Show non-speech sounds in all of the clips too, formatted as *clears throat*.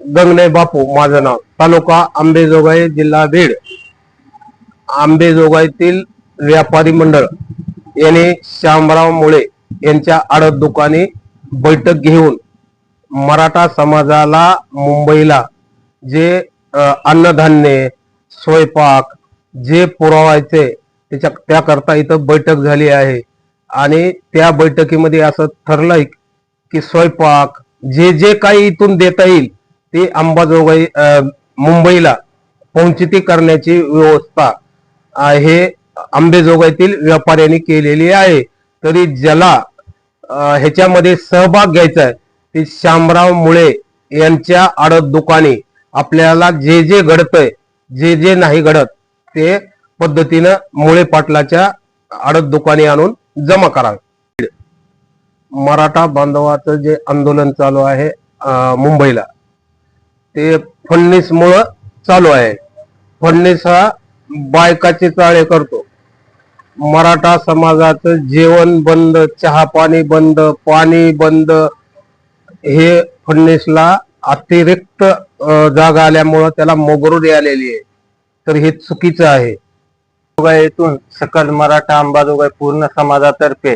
गंगणे बापू माझं नाव. तालुका आंबेजोगाई जिल्हा बीड. आंबेजोगाईतील व्यापारी मंडळ यांनी श्यामराव मुळे यांच्या आडत दुकानी बैठक घेऊन मराठा समाजाला मुंबईला जे अन्नधान्य स्वयंपाक जे पुरवायचे त्याच्या त्याकरता इथं बैठक झाली आहे. आणि त्या बैठकीमध्ये असं ठरलंय की स्वयंपाक जे जे काही इथून देता येईल ती अंबाजोगाई मुंबईला पोहोचती करण्याची व्यवस्था हे आंबेजोगाईतील व्यापाऱ्यांनी केलेली आहे. तरी ज्याला ह्याच्यामध्ये सहभाग घ्यायचा आहे ते श्यामराव मुळे यांच्या आडत दुकानी आपल्याला जे जे घडतंय जे जे नाही घडत ते पद्धतीनं मुळे पाटलाच्या आडत दुकानी आणून जमा करावे. मराठा बांधवाचं जे आंदोलन चालू आहे मुंबईला ते फडणीस मुळे चालू आहे. फडणीस हा बायकाचे चाळे करतो. मराठा समाजाचं जेवण बंद चहा पाणी बंद पाणी बंद हे फडणीसला अतिरिक्त जागा आल्यामुळं त्याला मोगरुरी आलेली आहे. तर हे चुकीचं आहे. येथून सकल मराठा अंबाजोगाई पूर्ण समाजातर्फे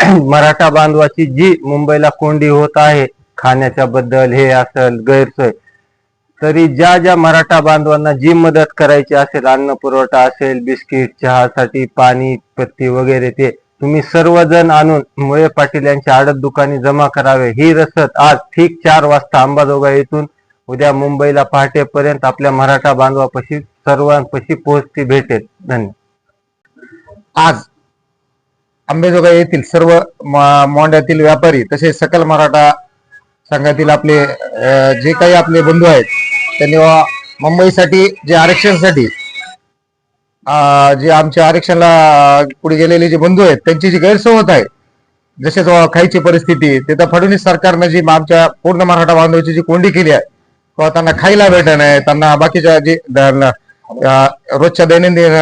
*clears throat* मराठा बांधवाची जी मुंबईला कोंडी होत आहे खाण्याच्या बद्दल हे असेल गैरसोय तरी ज्या ज्या मराठा बांधवांना जी मदत करायची असेल अन्न पुरवठा असेल बिस्किट चहासाठी पाणी पत्ती वगैरे ते तुम्ही सर्वजण आणून मुळे पाटील यांच्या आडत दुकानी जमा करावे. ही रसद आज ठीक चार वाजता अंबाजोगा येथून उद्या मुंबईला पहाटेपर्यंत आपल्या मराठा बांधवापाशी सर्वांपाशी पोहोचती भेटेल. धन्यवाद. आज अंबेजोगाई येथील सर्व मोंड्यातील व्यापारी तसेच सकल मराठा संघातील आपले जे काही आपले बंधू आहेत त्यांनी मुंबईसाठी जे आरक्षणासाठी जे आमच्या आरक्षणाला पुढे गेलेले जे बंधू आहेत त्यांची जी गैरसोय होत आहे जसे जो खायची परिस्थिती तिथं फडणवीस सरकारनं जी आमच्या पूर्ण मराठा बांधवाची जी कोंडी केली आहे किंवा त्यांना खायला भेटत नाही त्यांना बाकीच्या जे रोजच्या दैनंदिन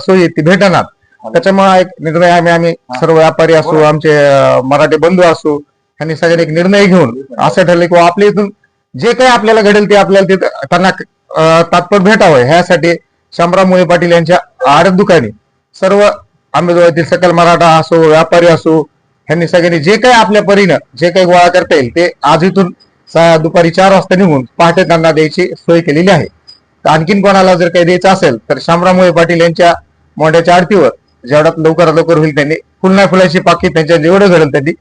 सोयी ती भेटणार. त्याच्यामुळे एक निर्णय आम्ही आम्ही सर्व व्यापारी असो आमचे मराठी बंधू असो यांनी सगळ्यांनी एक निर्णय घेऊन असं ठरलं की बुवा आपल्या इथून जे काही आपल्याला घडेल ते आपल्याला तिथं त्यांना तात्पर्य तात्पर भेटावं. ह्यासाठी शामराव मुळे पाटील यांच्या आडत दुकानी सर्व आंबेजोगातील सकल मराठा असो व्यापारी असो ह्यांनी सगळ्यांनी जे काही आपल्या परीनं जे काही गोळा करता येईल ते आज इथून दुपारी चार वाजता निघून पहाटे त्यांना द्यायची सोय केलेली आहे. तर आणखीन कोणाला जर काही द्यायचं असेल तर शामराव मुळे पाटील यांच्या मोठ्याच्या आरतीवर जेवढ्यात लवकरात लवकर होईल त्यांनी फुलना फुलाची पाकी त्यांच्या जेवढं घडेल त्यांनी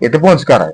येथे पोहोच करावे.